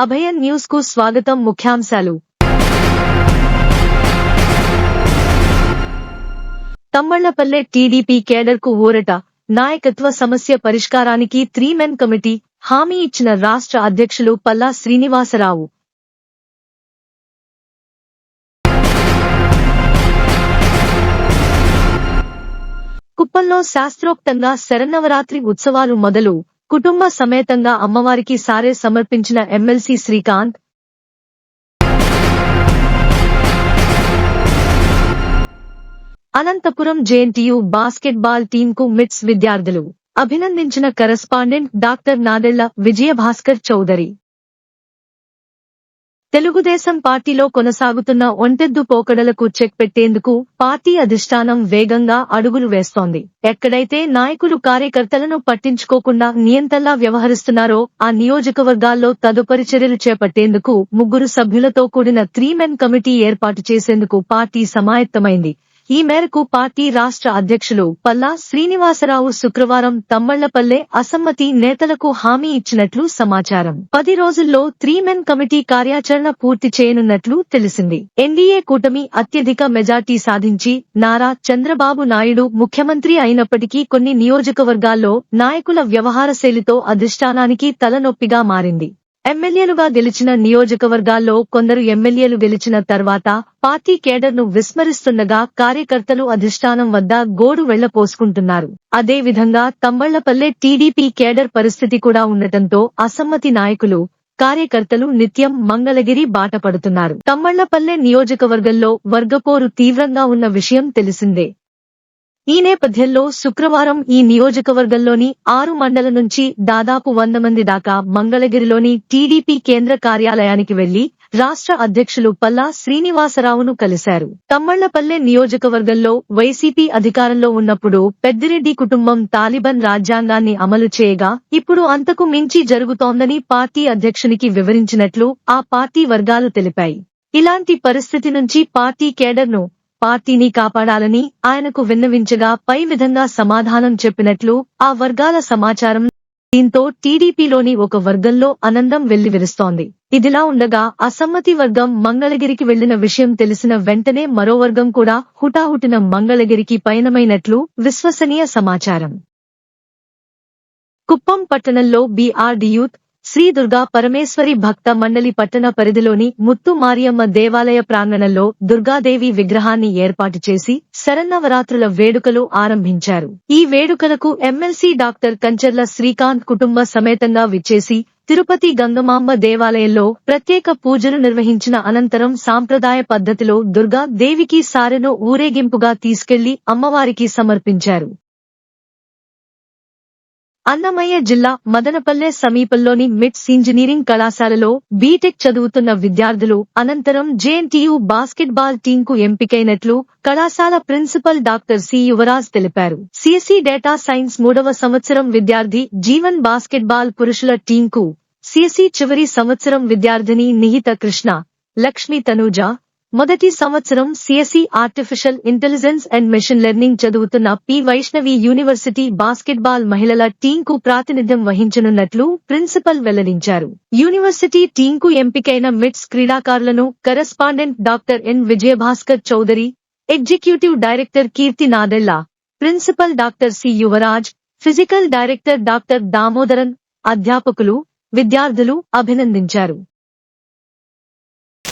అభయన్ న్యూస్కు స్వాగతం ముఖ్యాంశాలు. తమ్మళ్ళపల్లె టీడీపీ కేడర్కు ఊరట. నాయకత్వ సమస్య పరిష్కారానికి త్రీ మెన్ కమిటీ హామీ ఇచ్చిన రాష్ట్ర అధ్యక్షులు పల్లా శ్రీనివాసరావు. కుప్పంలో శాస్త్రోక్తంగా శరన్నవరాత్రి ఉత్సవాలు మొదలు. కుటుంబ సమేతంగా అమ్మవారికి సారే సమర్పించిన MLC Srikanth. Anantapur JNTU basketball టీంకు MITS విద్యార్థులు. అభినందించిన కరస్పాండెంట్ డాక్టర్ నాదెళ్ళ విజయభాస్కర్ చౌదరి. తెలుగుదేశం పార్టీలో కొనసాగుతున్న ఒంటెద్దు పోకడలకు చెక్ పెట్టేందుకు పార్టీ అధిష్టానం వేగంగా అడుగులు వేస్తోంది. ఎక్కడైతే నాయకులు కార్యకర్తలను పట్టించుకోకుండా నియంతలా వ్యవహరిస్తున్నారో ఆ నియోజకవర్గాల్లో తదుపరి చర్యలు చేపట్టేందుకు ముగ్గురు సభ్యులతో కూడిన త్రీ మెన్ కమిటీ ఏర్పాటు చేసేందుకు పార్టీ సమాయత్తమైంది. ఈ మేరకు పార్టీ రాష్ట్ర అధ్యక్షులు పల్లా శ్రీనివాసరావు శుక్రవారం తమ్మళ్ళపల్లె అసమ్మతి నేతలకు హామీ ఇచ్చినట్లు సమాచారం. పది రోజుల్లో త్రీ మెన్ కమిటీ కార్యాచరణ పూర్తి చేయనున్నట్లు తెలిసింది. ఎన్డీఏ కూటమి అత్యధిక మెజార్టీ సాధించి నారా చంద్రబాబు నాయుడు ముఖ్యమంత్రి అయినప్పటికీ కొన్ని నియోజకవర్గాల్లో నాయకుల వ్యవహార శైలితో అధిష్టానానికి తలనొప్పిగా మారింది. ఎమ్మెల్యేలుగా గెలిచిన నియోజకవర్గాల్లో కొందరు ఎమ్మెల్యేలు గెలిచిన తర్వాత పార్టీ కేడర్ను విస్మరిస్తుండగా కార్యకర్తలు అధిష్టానం వద్ద గోడు వెళ్ళపోసుకుంటున్నారు అదే విధంగా తంబళ్ళపల్లె టీడీపీ కేడర్ పరిస్థితి కూడా ఉండటంతో అసమ్మతి నాయకులు కార్యకర్తలు నిత్యం మంగళగిరి బాట పడుతున్నారు. తమ్మళ్ళపల్లె నియోజకవర్గంలో వర్గపోరు తీవ్రంగా ఉన్న విషయం తెలిసిందే. ఈ నేపథ్యంలో శుక్రవారం ఈ నియోజకవర్గంలోని ఆరు మండల నుంచి దాదాపు వంద మంది దాకా మంగళగిరిలోని టీడీపీ కేంద్ర కార్యాలయానికి వెళ్ళి రాష్ట్ర అధ్యక్షులు పల్లా శ్రీనివాసరావును కలిశారు. తమ్మళ్ళపల్లె నియోజకవర్గంలో వైసీపీ అధికారంలో ఉన్నప్పుడు పెద్దిరెడ్డి కుటుంబం తాలిబన్ రాజ్యాంగాన్ని అమలు చేయగా ఇప్పుడు అంతకు మించి జరుగుతోందని పార్టీ అధ్యక్షునికి వివరించినట్లు ఆ పార్టీ వర్గాలు తెలిపాయి. ఇలాంటి పరిస్థితి నుంచి పార్టీ కేడర్ను పార్టీని కాపాడాలని ఆయనకు విన్నవించగా పై విధంగా సమాధానం చెప్పినట్లు ఆ వర్గాల సమాచారం దీంతో టీడీపీలోని ఒక వర్గంలో ఆనందం వెల్లివిరుస్తోంది. ఇదిలా ఉండగా అసమ్మతి వర్గం మంగళగిరికి వెళ్ళిన విషయం తెలిసిన వెంటనే మరో వర్గం కూడా హుటాహుటిన మంగళగిరికి పయనమైనట్లు విశ్వసనీయ సమాచారం. కుప్పం పట్టణంలో బీఆర్డి యూత్ శ్రీ దుర్గా పరమేశ్వరి భక్త మండలి పట్టణ పరిధిలోని ముత్తు మారియమ్మ దేవాలయ ప్రాంగణంలో దుర్గాదేవి విగ్రహాన్ని ఏర్పాటు చేసి శరన్నవరాత్రుల వేడుకలు ఆరంభించారు. ఈ వేడుకలకు ఎమ్మెల్సీ డాక్టర్ కంచర్ల శ్రీకాంత్ కుటుంబ సమేతంగా విచ్చేసి తిరుపతి గంగమాంబ దేవాలయంలో ప్రత్యేక పూజలు నిర్వహించిన అనంతరం సాంప్రదాయ పద్ధతిలో దుర్గా దేవికి సారెను ఊరేగింపుగా తీసుకెళ్ళి అమ్మవారికి సమర్పించారు. అన్నమయ్య జిల్లా మదనపల్లె సమీపంలోని మిట్స్ ఇంజనీరింగ్ కళాశాలలో బీటెక్ చదువుతున్న విద్యార్థులు అనంతరం జేఎన్టీయు బాస్కెట్బాల్ టీంకు ఎంపికైనట్లు కళాశాల ప్రిన్సిపల్ డాక్టర్ సి యువరాజ్ తెలిపారు. సిఎస్సి డేటా సైన్స్ మూడవ సంవత్సరం విద్యార్థి జీవన్ బాస్కెట్బాల్ పురుషుల టీంకు సిఎస్సి చివరి సంవత్సరం విద్యార్థిని నిహిత కృష్ణ లక్ష్మి తనూజ మొదటి సంవత్సరం CSE artificial intelligence and machine learning చదువుతున్న పి. వైష్ణవి యూనివర్సిటీ బాస్కెట్బాల్ మహిళల టీంకు ప్రాతినిధ్యం వహించనున్నట్లు ప్రిన్సిపల్ వెల్లడించారు. యూనివర్సిటీ టీంకు ఎంపికైన మిట్స్ క్రీడాకారులను correspondent doctor N. Vijayabhaskar Chowdary executive director Keerthi Nadella principal doctor C. Yuvaraj physical director doctor Damodaran అధ్యాపకులు విద్యార్థులు అభినందించారు.